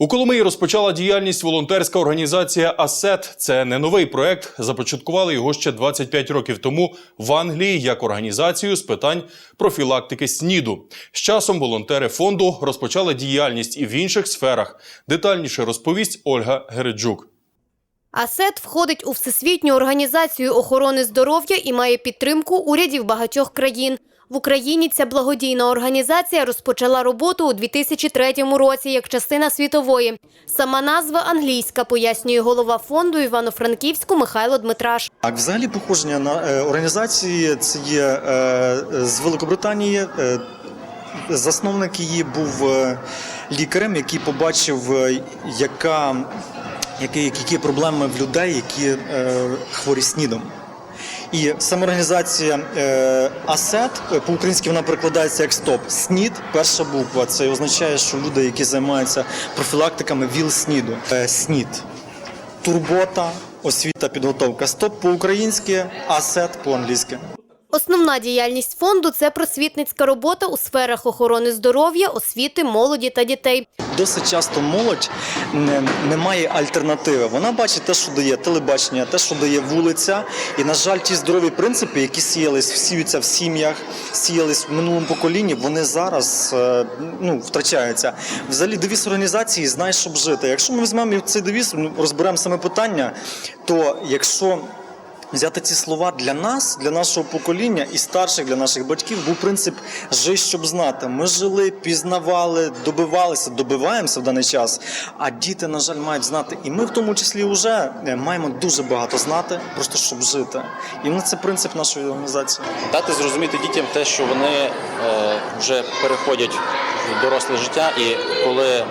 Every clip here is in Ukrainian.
У Коломиї розпочала діяльність волонтерська організація АСЕТ. Це не новий проект. Започаткували його ще 25 років тому в Англії як організацію з питань профілактики СНІДу. З часом волонтери фонду розпочали діяльність і в інших сферах. Детальніше розповість Ольга Гереджук. АСЕТ входить у Всесвітню організацію охорони здоров'я і має підтримку урядів багатьох країн. В Україні ця благодійна організація розпочала роботу у 2003 році як частина світової. Сама назва англійська, пояснює голова фонду Івано-Франківську Михайло Дмитраш. Так, взагалі походження на е, організації це є е, з Великобританії. Е, засновник її був лікарем, який побачив, яка, які, які проблеми в людей, які е, хворі снідом. І самоорганізація АСЕТ е, по-українськи вона перекладається як СТОП. СНІД, перша буква. Це означає, що люди, які займаються профілактиками ВІЛ-СНІДу. Е, СНІД турбота, освіта, підготовка. Стоп по-українськи, асет по-англійськи. Основна діяльність фонду це просвітницька робота у сферах охорони здоров'я, освіти, молоді та дітей. Досить часто молодь не, має альтернативи. Вона бачить те, що дає телебачення, те, що дає вулиця. І, на жаль, ті здорові принципи, які сіялись, сіються в сім'ях, сіялись в минулому поколінні, вони зараз е, ну, втрачаються. Взагалі, девіз організації знай, щоб жити. Якщо ми візьмемо цей девіз, ну, розберемо саме питання, то якщо Взяти ці слова для нас, для нашого покоління і старших для наших батьків був принцип «жи, щоб знати. Ми жили, пізнавали, добивалися, добиваємося в даний час. А діти, на жаль, мають знати. І ми в тому числі вже е, маємо дуже багато знати, просто щоб жити. І ну, це принцип нашої організації. дати зрозуміти дітям те, що вони е, вже переходять в доросле життя, і коли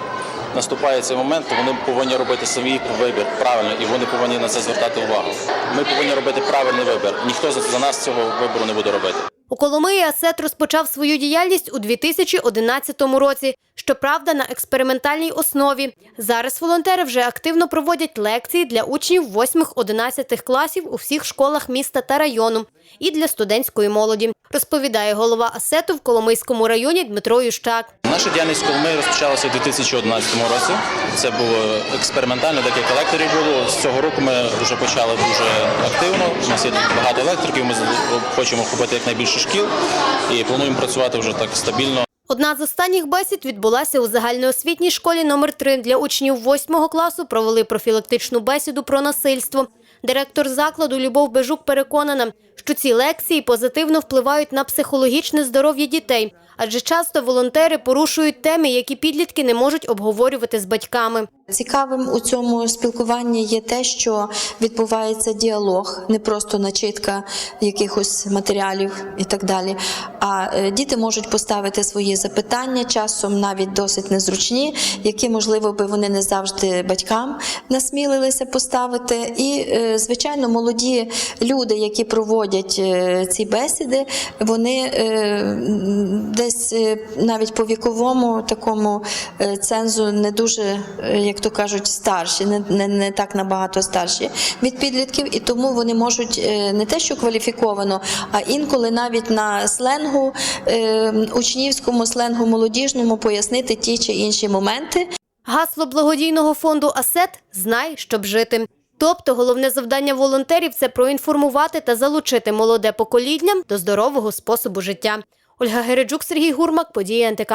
наступає цей момент, то вони повинні робити свій вибір правильно, і вони повинні на це звертати увагу. Ми повинні робити правильний вибір. Ніхто за нас цього вибору не буде робити. У Коломиї АСЕТ розпочав свою діяльність у 2011 році. Щоправда, на експериментальній основі. Зараз волонтери вже активно проводять лекції для учнів 8-11 класів у всіх школах міста та району і для студентської молоді, розповідає голова АСЕТу в Коломийському районі Дмитро Ющак. Наша діяльність в Коломиї розпочалася у 2011 році. Це було експериментально, декілька лекторів було. З цього року ми вже почали дуже активно. У нас є багато електриків. Ми хочемо охопити якнайбільше шкіл і плануємо працювати вже так стабільно. Одна з останніх бесід відбулася у загальноосвітній школі номер 3 Для учнів 8 класу провели профілактичну бесіду про насильство. Директор закладу Любов Бежук переконана, що ці лекції позитивно впливають на психологічне здоров'я дітей, адже часто волонтери порушують теми, які підлітки не можуть обговорювати з батьками. Цікавим у цьому спілкуванні є те, що відбувається діалог, не просто начитка якихось матеріалів і так далі. А е, діти можуть поставити свої запитання, часом навіть досить незручні, які, можливо, би вони не завжди батькам насмілилися поставити. І, е, звичайно, молоді люди, які проводять е, ці бесіди, вони десь навіть по віковому такому цензу не дуже, е, як то кажуть, старші, не, не, не так набагато старші від підлітків, і тому вони можуть е, не те, що кваліфіковано, а інколи навіть на сленгу, е, учнівському сленгу молодіжному пояснити ті чи інші моменти. Гасло благодійного фонду АСЕТ Знай, щоб жити. Тобто головне завдання волонтерів це проінформувати та залучити молоде покоління до здорового способу життя. Ольга Гереджук, Сергій Гурмак, події НТК.